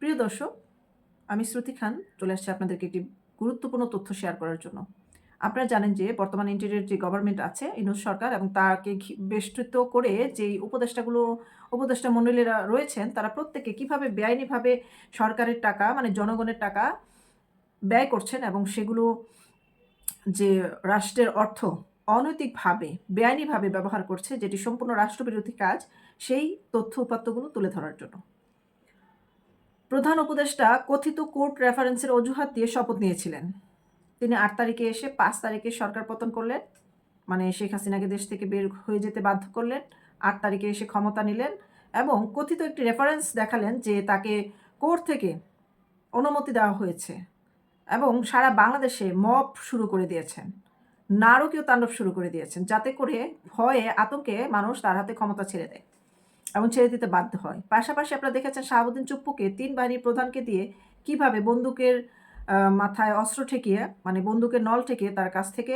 প্রিয় দর্শক, আমি শ্রুতি খান, চলে আসছি আপনাদেরকে একটি গুরুত্বপূর্ণ তথ্য শেয়ার করার জন্য। আপনারা জানেন যে বর্তমান ইন্টেরিয়র যে গভর্নমেন্ট আছে, ইনুস সরকার এবং তাকে বেষ্টিত করে যেই উপদেষ্টাগুলো, উপদেষ্টা মণ্ডলীরা রয়েছেন, তারা প্রত্যেকে কীভাবে বেআইনিভাবে সরকারের টাকা মানে জনগণের টাকা ব্যয় করছেন এবং সেগুলো যে রাষ্ট্রের অর্থ অনৈতিকভাবে, বেআইনিভাবে ব্যবহার করছে, যেটি সম্পূর্ণ রাষ্ট্রবিরোধী কাজ, সেই তথ্য উপাত্তগুলো তুলে ধরার জন্য। প্রধান উপদেষ্টা কথিত কোর্ট রেফারেন্সের অজুহাত দিয়ে শপথ নিয়েছিলেন। তিনি আট তারিখে এসে পাঁচ তারিখে সরকার পতন করলেন মানে শেখ হাসিনাকে দেশ থেকে বের হয়ে যেতে বাধ্য করলেন, আট তারিখে এসে ক্ষমতা নিলেন এবং কথিত একটি রেফারেন্স দেখালেন যে তাকে কোর্ট থেকে অনুমতি দেওয়া হয়েছে এবং সারা বাংলাদেশে মপ শুরু করে দিয়েছেন, নারকীয় তাণ্ডব শুরু করে দিয়েছেন, যাতে করে ভয়ে আতঙ্কে মানুষ তার হাতে ক্ষমতা ছেড়ে দেয়। এবং ছেড়ে দিতে বাধ্য হয়। পাশাপাশি আপনারা দেখেছেন শাহাবুদ্দিন চুপ্পুকে তিন বাহিনীর প্রধানকে দিয়ে কীভাবে বন্দুকের মাথায় অস্ত্র ঠেকিয়ে মানে বন্দুকের নল ঠেকিয়ে তার কাছ থেকে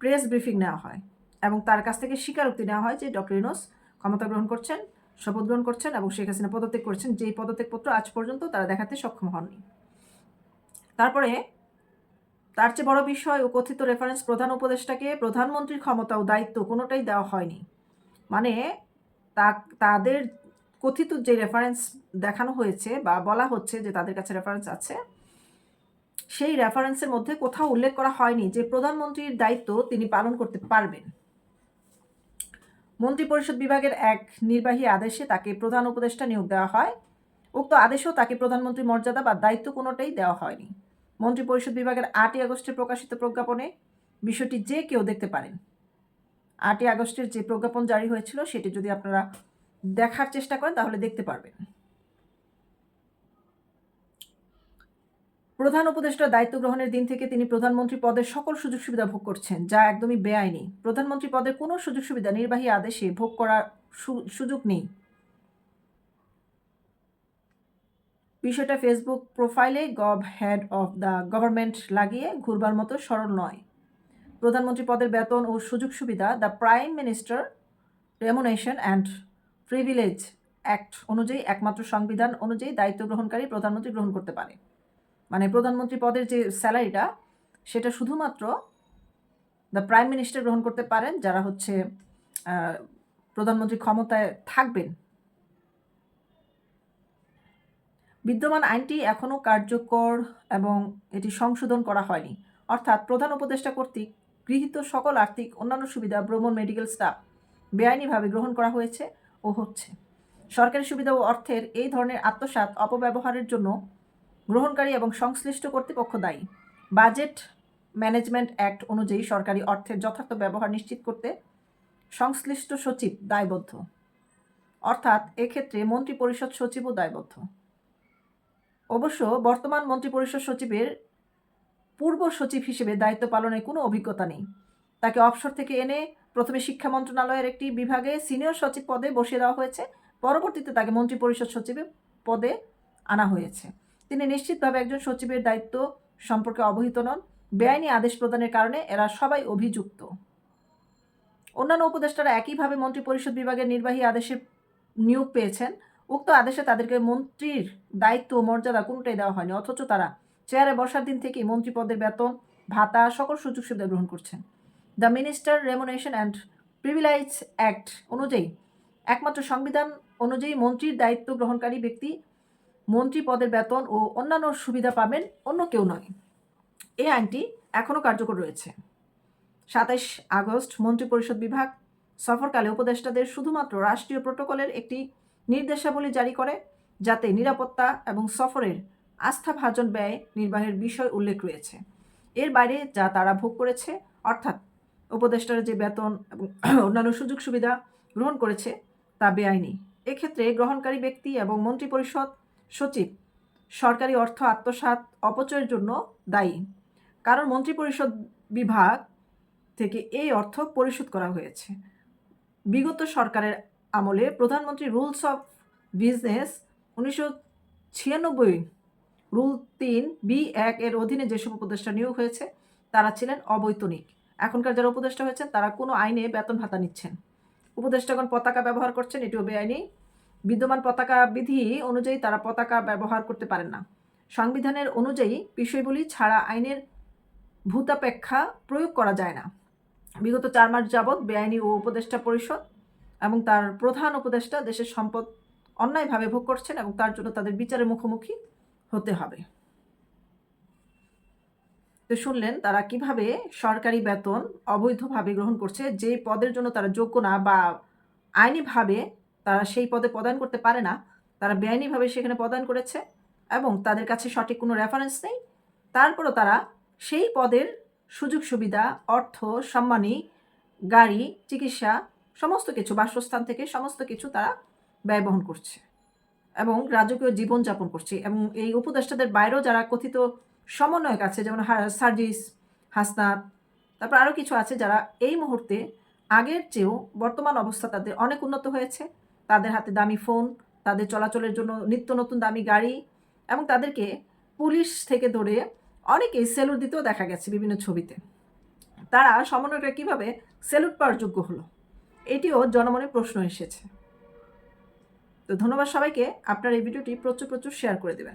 প্রেস ব্রিফিং নেওয়া হয় এবং তার কাছ থেকে স্বীকারোক্তি নেওয়া হয় যে ডক্টর ইনোস ক্ষমতা গ্রহণ করছেন, শপথ গ্রহণ করছেন এবং শেখ হাসিনা পদত্যাগ করছেন। যেই পদত্যাগপত্র আজ পর্যন্ত তারা দেখাতে সক্ষম হননি। তারপরে তার চেয়ে বড় বিষয় ও কথিত রেফারেন্স প্রধান উপদেষ্টাকে প্রধানমন্ত্রীর ক্ষমতা ও দায়িত্ব কোনোটাই দেওয়া হয়নি। মানে তা, তাদের কথিত যে রেফারেন্স দেখানো হয়েছে বা বলা হচ্ছে যে তাদের কাছে রেফারেন্স আছে, সেই রেফারেন্সের মধ্যে কোথাও উল্লেখ করা হয়নি যে প্রধানমন্ত্রীর দায়িত্ব তিনি পালন করতে পারবেন। মন্ত্রিপরিষদ বিভাগের এক নির্বাহী আদেশে তাকে প্রধান উপদেষ্টা নিয়োগ দেওয়া হয়। উক্ত আদেশেও তাকে প্রধানমন্ত্রী মর্যাদা বা দায়িত্ব কোনোটাই দেওয়া হয়নি। মন্ত্রিপরিষদ বিভাগের আটই আগস্টে প্রকাশিত প্রজ্ঞাপনে বিষয়টি যে কেউ দেখতে পারেন। আটই আগস্টের যে প্রজ্ঞাপন জারি হয়েছিল, সেটি যদি আপনারা দেখার চেষ্টা করেন, তাহলে দেখতে পারবেন। প্রধান উপদেষ্টার দায়িত্ব গ্রহণের দিন থেকে তিনি প্রধানমন্ত্রী পদের সকল সুযোগ সুবিধা ভোগ করছেন, যা একদমই বেআইনি। প্রধানমন্ত্রী পদের কোনো সুযোগ সুবিধা নির্বাহী আদেশে ভোগ করার সুযোগ নেই। বিষয়টা ফেসবুক প্রোফাইলে gov head of the government লাগিয়ে ঘুরবার মতো সরল নয়। প্রধানমন্ত্রী পদের বেতন ও সুযোগ সুবিধা the prime minister remuneration and privilege act অনুযায়ী একমাত্র সংবিধান অনুযায়ী দায়িত্ব গ্রহণকারী প্রধানমন্ত্রী গ্রহণ করতে পারে। মানে প্রধানমন্ত্রী পদের যে স্যালারিটা, সেটা শুধুমাত্র দ্য প্রাইম মিনিস্টার গ্রহণ করতে পারেন, যারা হচ্ছে প্রধানমন্ত্রী ক্ষমতায় থাকবেন। বিদ্যমান আইনটি এখনও কার্যকর এবং এটি সংশোধন করা হয়নি। অর্থাৎ প্রধান উপদেষ্টা কর্তৃক গৃহীত সকল আর্থিক, অন্যান্য সুবিধা ভ্রমণ মেডিকেল স্টাফ বেআইনিভাবে গ্রহণ করা হয়েছে ও হচ্ছে। সরকারি সুবিধা ও অর্থের এই ধরনের আত্মসাৎ অপব্যবহারের জন্য গ্রহণকারী এবং সংশ্লিষ্ট কর্তৃপক্ষ দায়ী। বাজেট ম্যানেজমেন্ট অ্যাক্ট অনুযায়ী সরকারি অর্থের যথার্থ ব্যবহার নিশ্চিত করতে সংশ্লিষ্ট সচিব দায়বদ্ধ। অর্থাৎ এক্ষেত্রে মন্ত্রিপরিষদ সচিবও দায়বদ্ধ। অবশ্য বর্তমান মন্ত্রিপরিষদ সচিবের পূর্ব সচিব হিসেবে দায়িত্ব পালনের কোনো অভিজ্ঞতা নেই। তাকে অবসর থেকে এনে প্রথমে শিক্ষা মন্ত্রণালয়ের একটি বিভাগে সিনিয়র সচিব পদে বসিয়ে দেওয়া হয়েছে। পরবর্তীতে তাকে মন্ত্রিপরিষদ সচিবের পদে আনা হয়েছে। তিনি নিশ্চিতভাবে একজন সচিবের দায়িত্ব সম্পর্কে অবহিত নন। বেআইনি আদেশ প্রদানের কারণে এরা সবাই অভিযুক্ত। অন্যান্য উপদেষ্টারা একইভাবে মন্ত্রিপরিষদ বিভাগের নির্বাহী আদেশে নিয়োগ পেয়েছেন। উক্ত আদেশে তাদেরকে মন্ত্রীর দায়িত্ব ও মর্যাদা কোনটাই দেওয়া হয়নি, অথচ তারা চেয়ারে বসার দিন থেকেই মন্ত্রী পদের বেতন, ভাতা, সকল সুযোগ সুবিধা গ্রহণ করছেন। The minister remuneration and privilege act অনুযায়ী, একমাত্র সংবিধান অনুযায়ী মন্ত্রীর দায়িত্ব গ্রহণকারী ব্যক্তি মন্ত্রী পদের বেতন ও অন্যান্য সুবিধা পাবেন অন্য কেউ নয়। এই আইনটি এখনও কার্যকর রয়েছে। সাতাইশ আগস্ট মন্ত্রিপরিষদ বিভাগ সফরকালে উপদেষ্টাদের শুধুমাত্র রাষ্ট্রীয় প্রোটোকলের একটি নির্দেশাবলী জারি করে, যাতে নিরাপত্তা এবং সফরের আস্থাভাজন ব্যয় নির্বাহের বিষয় উল্লেখ রয়েছে। এর বাইরে যা তারা ভোগ করেছে, অর্থাৎ উপদেষ্টারা যে বেতন এবং অন্যান্য সুযোগ সুবিধা গ্রহণ করেছে, তা বেআইনি। এক্ষেত্রে গ্রহণকারী ব্যক্তি এবং মন্ত্রিপরিষদ সচিব সরকারি অর্থ আত্মসাৎ অপচয়ের জন্য দায়ী। কারণ মন্ত্রিপরিষদ বিভাগ থেকে এই অর্থ পরিশোধ করা হয়েছে। বিগত সরকারের আমলে প্রধানমন্ত্রী রুলস অফ বিজনেস উনিশশো ছিয়ানব্বই রুল তিন বি এক এর অধীনে যেসব উপদেষ্টা নিয়োগ হয়েছে, তারা ছিলেন অবৈতনিক। এখনকার যারা উপদেষ্টা হয়েছেন, তারা কোনো আইনে বেতন ভাতা নিচ্ছেন। উপদেষ্টাগণ পতাকা ব্যবহার করছেন, এটিও বেআইনি। বিদ্যমান পতাকা বিধি অনুযায়ী তারা পতাকা ব্যবহার করতে পারেন না। সংবিধানের অনুযায়ী বিষয়গুলি ছাড়া আইনের ভূতাপেক্ষা প্রয়োগ করা যায় না। বিগত চার মাস যাবৎ বেআইনি ও উপদেষ্টা পরিষদ এবং তার প্রধান উপদেষ্টা দেশের সম্পদ অন্যায়ভাবে ভোগ করছেন এবং তার জন্য তাদের বিচারের মুখোমুখি। হতে হবে। তো শুনলেন, তারা কীভাবে সরকারি বেতন অবৈধভাবে গ্রহণ করছে, যে পদের জন্য তারা যোগ্য না বা আইনিভাবে তারা সেই পদে প্রদান করতে পারে না, তারা বেআইনিভাবে সেখানে প্রদান করেছে এবং তাদের কাছে সঠিক কোনো রেফারেন্স নেই, তারপরও তারা সেই পদের সুযোগ সুবিধা, অর্থ, সম্মানী, গাড়ি, চিকিৎসা, সমস্ত কিছু, বাসস্থান থেকে সমস্ত কিছু তারা ব্যয়বহন করছে। এবং রাজকীয় জীবনযাপন করছে এবং এই উপদেষ্টাদের বাইরেও যারা কথিত সমন্বয়ক আছে, যেমন সার্জিস, হাসনাত, তারপর আরও কিছু আছে যারা এই মুহূর্তে আগের চেয়েও বর্তমান অবস্থা তাদের অনেক উন্নত হয়েছে। তাদের হাতে দামি ফোন, তাদের চলাচলের জন্য নিত্য নতুন দামি গাড়ি এবং তাদেরকে পুলিশ থেকে ধরে অনেকে সেলুট দিতেও দেখা গেছে বিভিন্ন ছবিতে। তারা সমন্বয়টা কীভাবে সেলুট পাওয়ার যোগ্য হলো? এটিও জনমনে প্রশ্ন এসেছে। তো ধন্যবাদ সবাইকে। আপনার এই ভিডিওটি প্রচুর প্রচুর শেয়ার করে দেবেন।